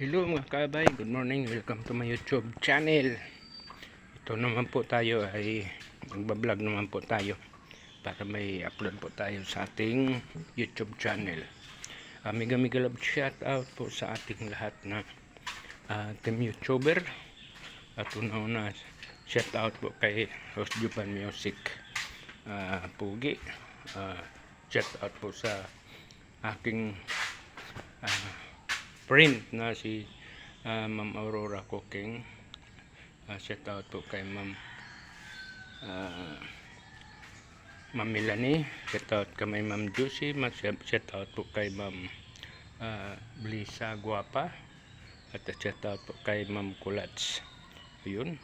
Hello mga kabay, good morning, welcome to my YouTube channel. Ito naman po tayo ay magbablog naman po tayo para may upload po tayo sa ating YouTube channel. Uh, mega mega love shout out po sa ating lahat na uh, team YouTuber. At una-una shout out po kay Host Jupan Music uh, Pugi. Uh, shout out po sa aking uh, friend na si uh, Ma'am Aurora Cooking. Uh, shout out po kay Ma'am uh, Ma'am Melanie. Shout out kay Ma'am Juicy. Shout out po kay Ma'am uh, Blisa Guapa. At shout out po kay Ma'am Kulats. Ayun.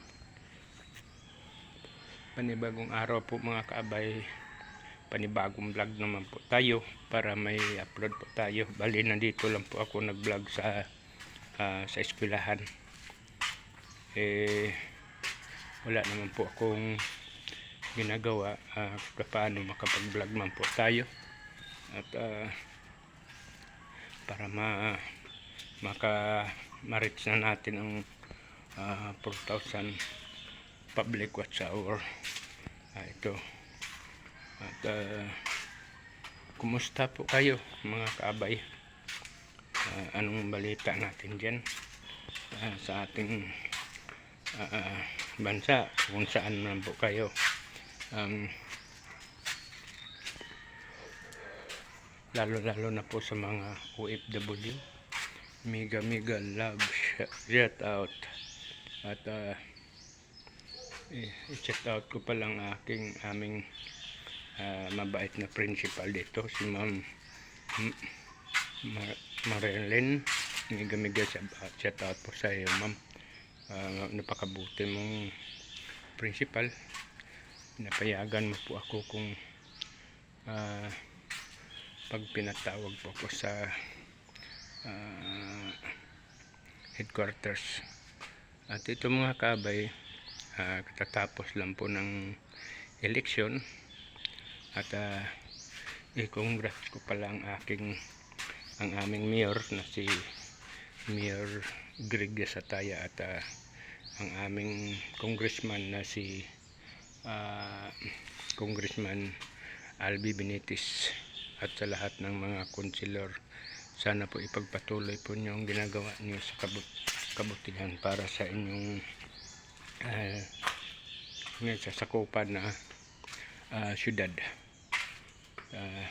Panibagong araw po mga kaabay panibagong vlog naman po tayo para may upload po tayo. Bali nandito lang po ako nag vlog sa ah, sa eskwelahan. Eh wala naman po akong ginagawa uh, paano makapag vlog man po tayo. At ah, para ma maka ma-reach na natin ang ah, 4,000 public watch hour. Ah, ito at ah, kumusta po kayo mga kaabay? Ah, anong balita natin dyan ah, sa ating ah, bansa kung saan man po kayo? Um, lalo lalo na po sa mga OFW mega mega love sh- shout out at eh, shout out ko pa lang aking aming ah, mabait na principal dito si ma'am Mar- Marilyn. Miga-miga siya shout out po sa iyo ma'am. Ah, napakabuti mong principal. Napayagan mo po ako kung ah, pag pinatawag po ako sa ah, headquarters. At ito mga kabay ah, katatapos lang po ng eleksyon at uh, i-congrats ko pala ang aking ang aming mayor na si Mayor Greg Sataya at ah, ang aming congressman na si ah, Congressman Albi Benitez. At sa lahat ng mga konsilor sana po ipagpatuloy po niyo ang ginagawa niyo sa kabut kabutihan para sa inyong uh, sa sakupan na ah, syudad Ah,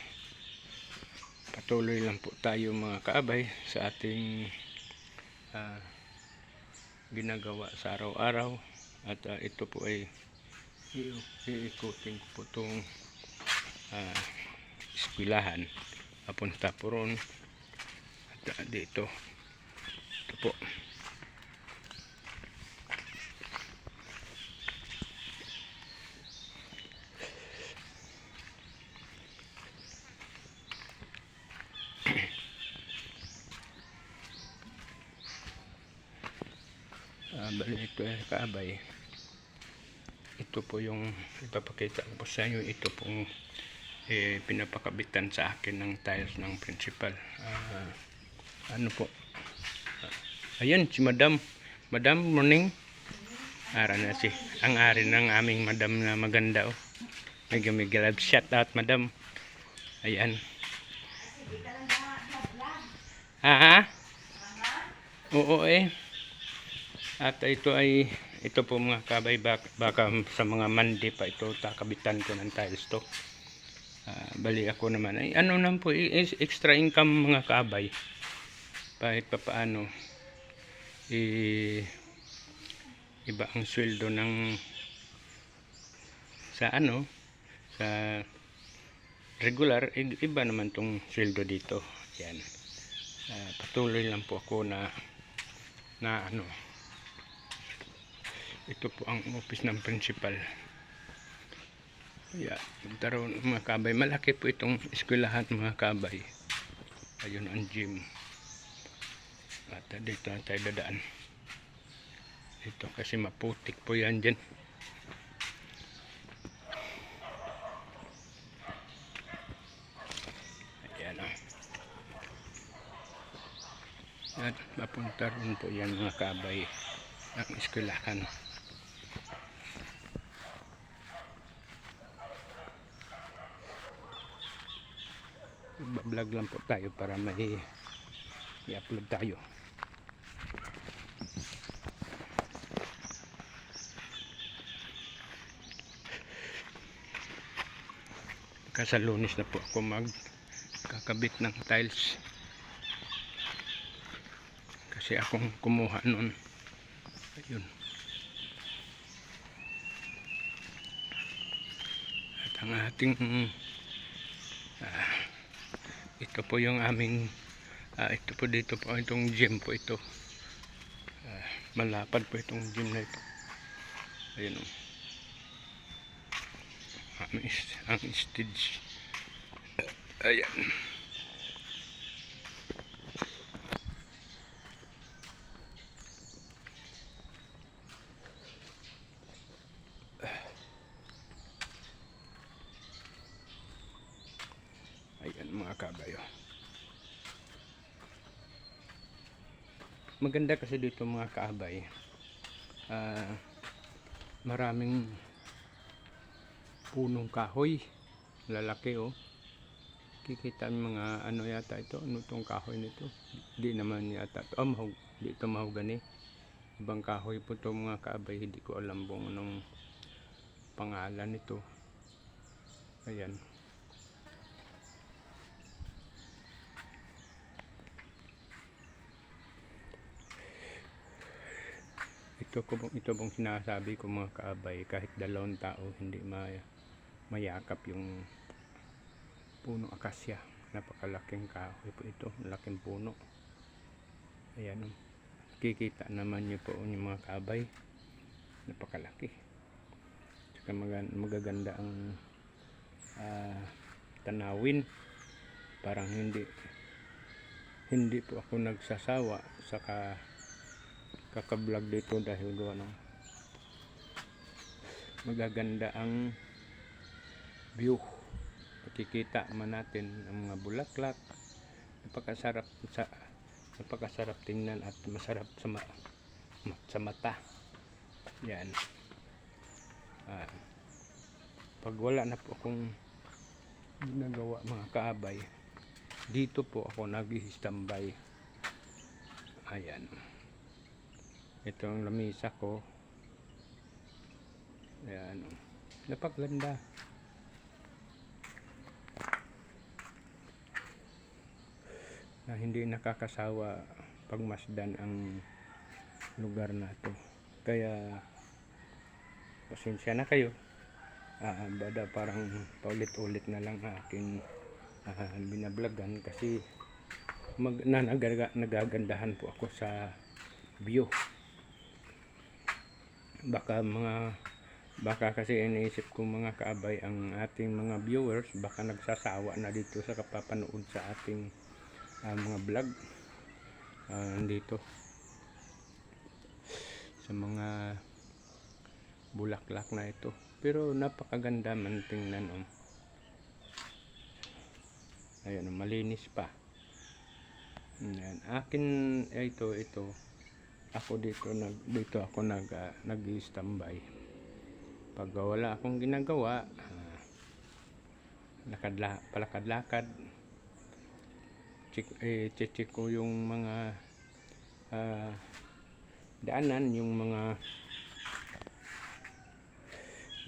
patuloy lang po tayo mga kaabay sa ating ah, ginagawa sa araw-araw. At ah, ito po ay iikutin po itong uh, eskwelahan papunta po ron at ah, dito. Ito po Ah, bali ito ay kaabay. Ito po yung ipapakita ko po sa inyo. Ito pong eh, pinapakabitan sa akin ng tiles ng principal. Ah, ano po? Ah, ayan, si madam. Madam, morning. Ara na si. Ang ari ng aming madam na maganda. Oh. Love. Shout out, madam. Ayan. Ah, ha? Oo eh. At ito ay ito po mga kabay baka, baka sa mga mandi pa ito takabitan ko ng tiles to. Ah, bali ako naman ay ano naman po is extra income mga kabay. Kahit pa paano i iba ang sweldo ng sa ano sa regular iba naman tong sweldo dito. Yan. Ah, patuloy lang po ako na na ano ito po ang office ng principal. Yeah, magkaroon mga kabay malaki po itong eskwelahan mga kabay. Ayun ang gym. At dito na tayo dadaan. Ito kasi maputik po yan dyan. Ayan o At papunta rin po yan mga kabay ng eskwelahan. Vlog lang po tayo para may i-upload tayo. Kasalunis na po ako mag kakabit ng tiles. Kasi akong kumuha nun. Ayun. At ang ating ito po yung aming ah, ito po dito po itong gym po ito. Ah, malapad po itong gym na ito. Ayun oh. Ang, stage. Ayan mga kabayo. Maganda kasi dito mga kaabay. Ah, maraming punong kahoy. Lalaki oh. Kikita mga ano yata ito. Ano tong kahoy nito? Di naman yata. Oh, mahog. Di ito mahogani. Ibang kahoy po to mga kaabay. Hindi ko alam kung anong pangalan nito. Ayan. Ito ko ito pong sinasabi ko mga kaabay kahit dalawang tao hindi may mayakap yung punong akasya. Napakalaking kahoy po ito laking puno. Ayan o kikita naman nyo po yung mga kaabay. Napakalaki. Saka magaganda ang ah, tanawin. Parang hindi hindi po ako nagsasawa saka kakablog dito dahil gawa ng magaganda ang view. Makikita man natin ang mga bulaklak. Napakasarap sa napakasarap tingnan at masarap sa ma, sa mata. Yan. Ah, pag wala na po akong ginagawa mga kaabay dito po ako nag-standby ayan ito ang lamisa ko. Ayan. Napakaganda. Na hindi nakakasawa pagmasdan ang lugar na to. Kaya pasensya na kayo. Ah bada parang paulit-ulit na lang aking ah, binablagan kasi mag, na, nagaga- nagagandahan po ako sa view baka mga baka kasi iniisip ko mga kaabay ang ating mga viewers baka nagsasawa na dito sa kapapanood sa ating ah, mga vlog ah, dito sa mga bulaklak na ito pero napakaganda man tingnan oh. ayun oh, malinis pa yan. akin ito ito ako dito nag dito ako nag uh, nag-standby pag wala akong ginagawa ah, lakad palakad-lakad check eh, check ko yung mga ah, daanan yung mga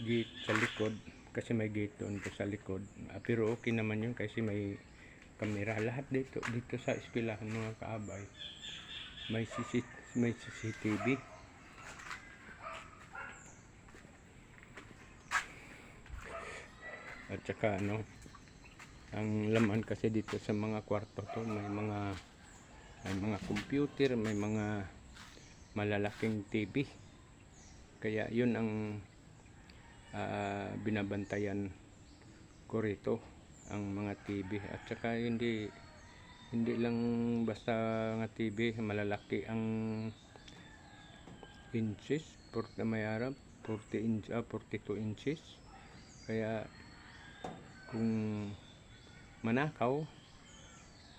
gate sa likod kasi may gate doon po sa likod. Ah, pero okay naman yun kasi may kamera. Lahat dito dito sa eskwelahan mga kaabay may CC, may CCTV at saka ano ang laman kasi dito sa mga kwarto to may mga may mga computer may mga malalaking TV kaya yun ang ah, binabantayan ko rito ang mga TV at saka hindi hindi lang basta nga TV malalaki ang inches 40 may arab 40 inch ah, 42 inches. Kaya kung manakaw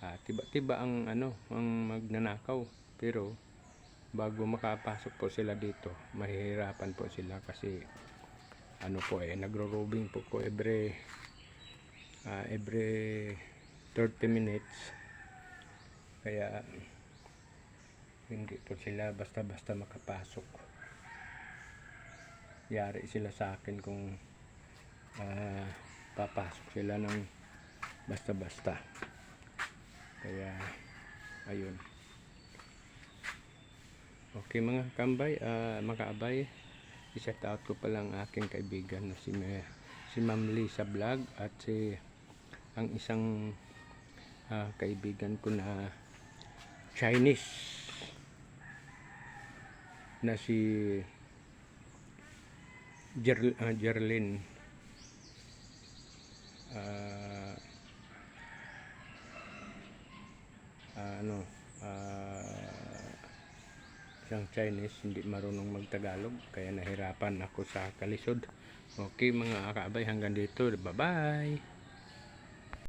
ah, tiba-tiba ang ano ang magnanakaw. Pero bago makapasok po sila dito mahihirapan po sila kasi ano po eh nagro-robing po ko every ah, every 30 minutes kaya hindi po sila basta-basta makapasok. Yari sila sa akin kung ah, papasok sila ng basta-basta. Kaya ayun. Okay mga kambay ah, mga abay i-shout out ko pala aking kaibigan na si, si Ma'am Lisa Vlog at si ang isang ah, kaibigan ko na Chinese na si Jer, ah, Jerlyn ah, ah, ano ah, isang Chinese hindi marunong magtagalog kaya nahirapan ako sa kalisod. Okay mga kaabay hanggang dito. Bye bye